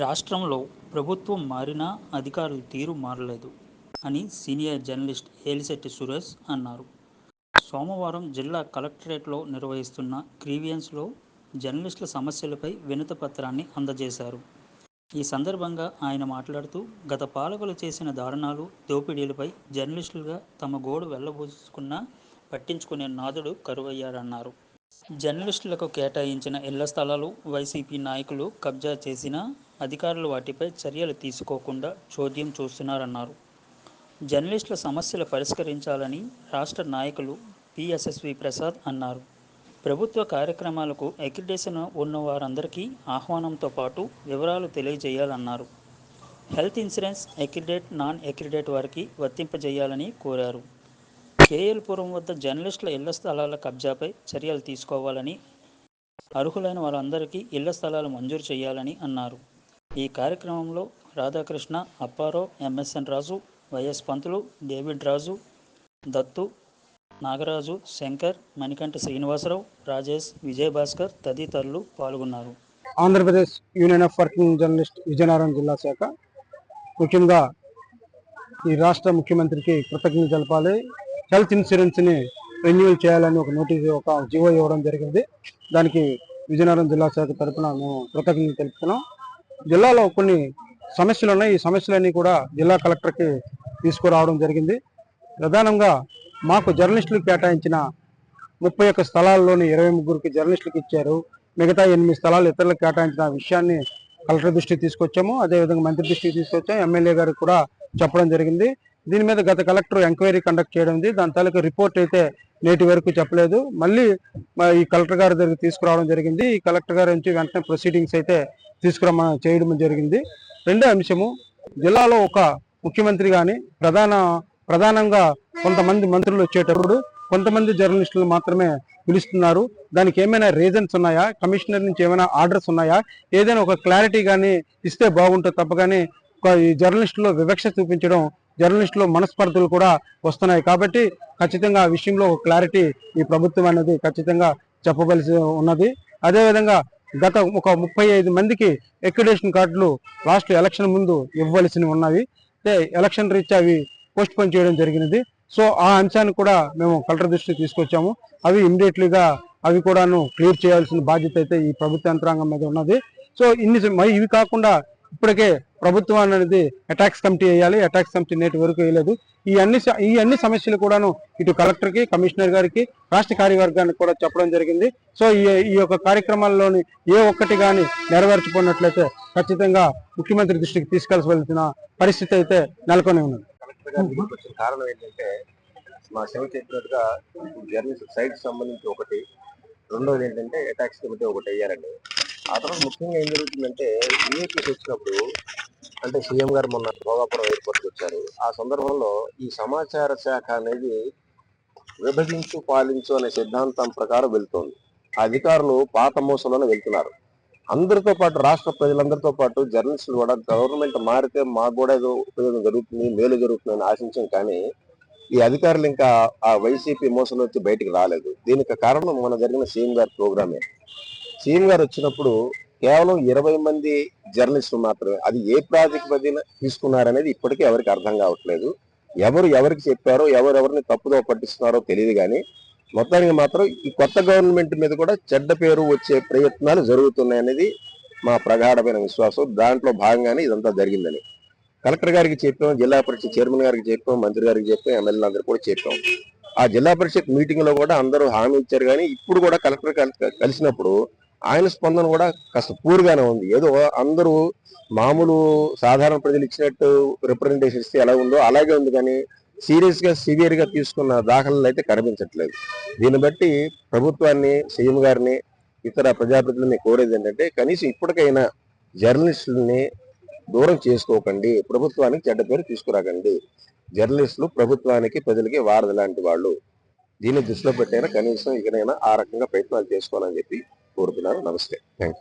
రాష్ట్రంలో ప్రభుత్వం మారినా అధికారుల తీరు మారలేదు అని సీనియర్ జర్నలిస్ట్ ఏలిశెట్టి సురేష్ అన్నారు. సోమవారం జిల్లా కలెక్టరేట్లో నిర్వహిస్తున్న గ్రీవియన్స్లో జర్నలిస్టుల సమస్యలపై వినతి పత్రాన్ని అందజేశారు. ఈ సందర్భంగా ఆయన మాట్లాడుతూ గత పాలకులు చేసిన దారుణాలు దోపిడీలపై జర్నలిస్టులుగా తమ గోడు వెళ్ళబోసుకున్నా పట్టించుకునే నాదుడు కరువయ్యారన్నారు. జర్నలిస్టులకు కేటాయించిన ఇళ్ళ స్థలాలు వైసీపీ నాయకులు కబ్జా చేసినా అధికారులు వాటిపై చర్యలు తీసుకోకుండా చోద్యం చూస్తున్నారన్నారు. జర్నలిస్టుల సమస్యలు పరిష్కరించాలని రాష్ట్ర నాయకులు పిఎస్ఎస్వి ప్రసాద్ అన్నారు. ప్రభుత్వ కార్యక్రమాలకు ఎక్రిడేషన్ ఉన్న వారందరికీ ఆహ్వానంతో పాటు వివరాలు తెలియజేయాలన్నారు. Health insurance accredit non accredit వారికి వర్తింపజేయాలని కోరారు. కేఎల్పురం వద్ద జర్నలిస్టుల ఇళ్ళ స్థలాల కబ్జాపై చర్యలు తీసుకోవాలని అర్హులైన వారందరికీ ఇళ్ళ స్థలాలు మంజూరు చేయాలని అన్నారు. ఈ కార్యక్రమంలో Radhakrishna Apparao MSN Raju YS Pantulu David Raju Dattu Nagaraju Shankar Manikanta Srinivasarao Rajesh Vijayabhaskar తదితరులు పాల్గొన్నారు. Andhra Pradesh union of working journalist Vizianagaram జిల్లా శాఖ. ముఖ్యంగా ఈ రాష్ట్ర ముఖ్యమంత్రికి కృతజ్ఞత తెలపాలి. హెల్త్ ఇన్సూరెన్స్ని రెన్యూవల్ చేయాలని ఒక నోటీస్ ఒక జీవో ఇవ్వడం జరిగింది. దానికి విజయనగరం జిల్లా శాఖ తరఫున మేము కృతజ్ఞత తెలుపుతున్నాం. జిల్లాలో కొన్ని సమస్యలు ఉన్నాయి. ఈ సమస్యలన్నీ కూడా జిల్లా కలెక్టర్కి తీసుకురావడం జరిగింది. ప్రధానంగా మాకు జర్నలిస్టులకు కేటాయించిన ముప్పై ఒక్క స్థలాల్లోని ఇరవై ముగ్గురికి జర్నలిస్టులకు ఇచ్చారు. మిగతా ఎనిమిది స్థలాలు ఇతరులకు కేటాయించిన విషయాన్ని కలెక్టర్ దృష్టికి తీసుకొచ్చాము. అదేవిధంగా మంత్రి దృష్టికి తీసుకొచ్చాము ఎమ్మెల్యే గారికి కూడా చెప్పడం జరిగింది. దీని మీద గత కలెక్టర్ ఎంక్వైరీ కండక్ట్ చేయడం ఉంది. దాని తాలూకు రిపోర్ట్ అయితే నేటి వరకు చెప్పలేదు. మళ్ళీ ఈ కలెక్టర్ గారి దగ్గర తీసుకురావడం జరిగింది. ఈ కలెక్టర్ గారి నుంచి వెంటనే ప్రొసీడింగ్స్ అయితే తీసుకురమ్మ చేయడం జరిగింది. రెండో అంశము జిల్లాలో ఒక ముఖ్యమంత్రి కానీ ప్రధాన ప్రధానంగా కొంతమంది మంత్రులు వచ్చేటప్పుడు కొంతమంది జర్నలిస్టులు మాత్రమే పిలుస్తున్నారు. దానికి ఏమైనా రీజన్స్ ఉన్నాయా? కమిషనర్ నుంచి ఏమైనా ఆర్డర్స్ ఉన్నాయా? ఏదైనా ఒక క్లారిటీ కానీ ఇస్తే బాగుంటుంది తప్ప కానీ ఒక ఈ జర్నలిస్టులో వివక్ష చూపించడం జర్నలిస్టులు మనస్పర్ధలు కూడా వస్తున్నాయి. కాబట్టి ఖచ్చితంగా ఆ విషయంలో ఒక క్లారిటీ ఈ ప్రభుత్వం అనేది ఖచ్చితంగా చెప్పవలసి ఉన్నది. అదేవిధంగా గత ఒక ముప్పై ఐదు మందికి ఎక్విడేషన్ కార్డులు లాస్ట్ ఎలక్షన్ ముందు ఇవ్వవలసినవి ఉన్నవి ఎలక్షన్ రీత్యా అవి పోస్ట్ పోన్ చేయడం జరిగినది. సో ఆ అంశాన్ని కూడా మేము కలెక్టర్ దృష్టికి తీసుకొచ్చాము. అవి ఇమ్మీడియట్లీగా అవి కూడాను క్లియర్ చేయాల్సిన బాధ్యత అయితే ఈ ప్రభుత్వ యంత్రాంగం మీద ఉన్నది. సో ఇన్ని ఇవి కాకుండా ఇప్పటికే ప్రభుత్వం అనేది అటాక్స్ కమిటీ వేయాలి అటాక్స్ కమిటీ నేటి వరకు వేయలేదు. ఈ అన్ని ఈ అన్ని సమస్యలు కూడాను ఇటు కలెక్టర్కి కమిషనర్ గారికి రాష్ట్ర కార్యవర్గానికి కూడా చెప్పడం జరిగింది. సో ఈ ఈ యొక్క కార్యక్రమాల్లోని ఏ ఒక్కటి కానీ నెరవేర్చుకున్నట్లయితే ఖచ్చితంగా ముఖ్యమంత్రి దృష్టికి తీసుకెళ్ళవలసిన పరిస్థితి అయితే నెలకొని ఉన్నది. కారణం ఏంటంటే మా శివ చెప్పినట్టుగా జర్నలిస్ట్ సైట్ సంబంధించి ఒకటి రెండోది ఏంటంటే అటాక్స్ కమిటీ ఒకటి అయ్యారండి ఆ తర్వాత ముఖ్యంగా ఏం జరుగుతుందంటే యూఏపీకి వచ్చినప్పుడు అంటే సీఎం గారు మొన్న భోగాపురం ఎయిర్పోర్ట్కి వచ్చారు. ఆ సందర్భంలో ఈ సమాచార శాఖ అనేది విభజించు పాలించు అనే సిద్ధాంతం ప్రకారం వెళ్తోంది. ఆ అధికారులు పాత మోసంలోనే వెళ్తున్నారు. అందరితో పాటు రాష్ట్ర ప్రజలందరితో పాటు జర్నలిస్టులు కూడా గవర్నమెంట్ మారితే మాకు కూడా ఏదో ఉపయోగం జరుగుతుంది మేలు జరుగుతుందని ఆశించాం కానీ ఈ అధికారులు ఇంకా ఆ వైసీపీ మోసంలో వచ్చి బయటికి రాలేదు. దీనికి కారణం మన జరిగిన సీఎం గారి ప్రోగ్రామే. సీఎం గారు వచ్చినప్పుడు కేవలం ఇరవై మంది జర్నలిస్టులు మాత్రమే. అది ఏ ప్రాజెక్ట్ ప్రాతిపదికన తీసుకున్నారనేది ఇప్పటికీ ఎవరికి అర్థం కావట్లేదు. ఎవరు ఎవరికి చెప్పారో ఎవరెవరిని తప్పుదో పట్టిస్తున్నారో తెలియదు కానీ మొత్తానికి మాత్రం ఈ కొత్త గవర్నమెంట్ మీద కూడా చెడ్డ పేరు వచ్చే ప్రయత్నాలు జరుగుతున్నాయి అనేది మా ప్రగాఢమైన విశ్వాసం. దాంట్లో భాగంగానే ఇదంతా జరిగిందని. కలెక్టర్ గారికి చెప్పాం జిల్లా పరిషత్ చైర్మన్ గారికి చెప్పాం మంత్రి గారికి చెప్పాం ఎమ్మెల్యేలు అందరూ కూడా చెప్పాం. ఆ జిల్లా పరిషత్ మీటింగ్లో కూడా అందరూ హామీ ఇచ్చారు కానీ ఇప్పుడు కూడా కలెక్టర్ కలిసినప్పుడు ఆయన స్పందన కూడా కాస్త పూర్గానే ఉంది. ఏదో అందరూ మామూలు సాధారణ ప్రజలు ఇచ్చినట్టు రిప్రజెంటేషన్ ఇస్తే ఎలా ఉందో అలాగే ఉంది కానీ సీరియస్గా సివియర్గా తీసుకున్న దాఖలు అయితే కనిపించట్లేదు. దీన్ని బట్టి ప్రభుత్వాన్ని సీఎం గారిని ఇతర ప్రజాప్రతినిధులని కోరేది ఏంటంటే కనీసం ఇప్పటికైనా జర్నలిస్టులని దూరం చేసుకోకండి ప్రభుత్వానికి చెడ్డ పేరు తీసుకురాకండి. జర్నలిస్టులు ప్రభుత్వానికి ప్రజలకి వారధి లాంటి వాళ్ళు. దీన్ని దృష్టిలో పెట్టైనా కనీసం ఇకనైనా ఆ రకంగా ప్రయత్నాలు చేసుకోవాలని చెప్పి ಕೋರುದಿಲ್ಲ ನಮಸ್ತೆ. Thank you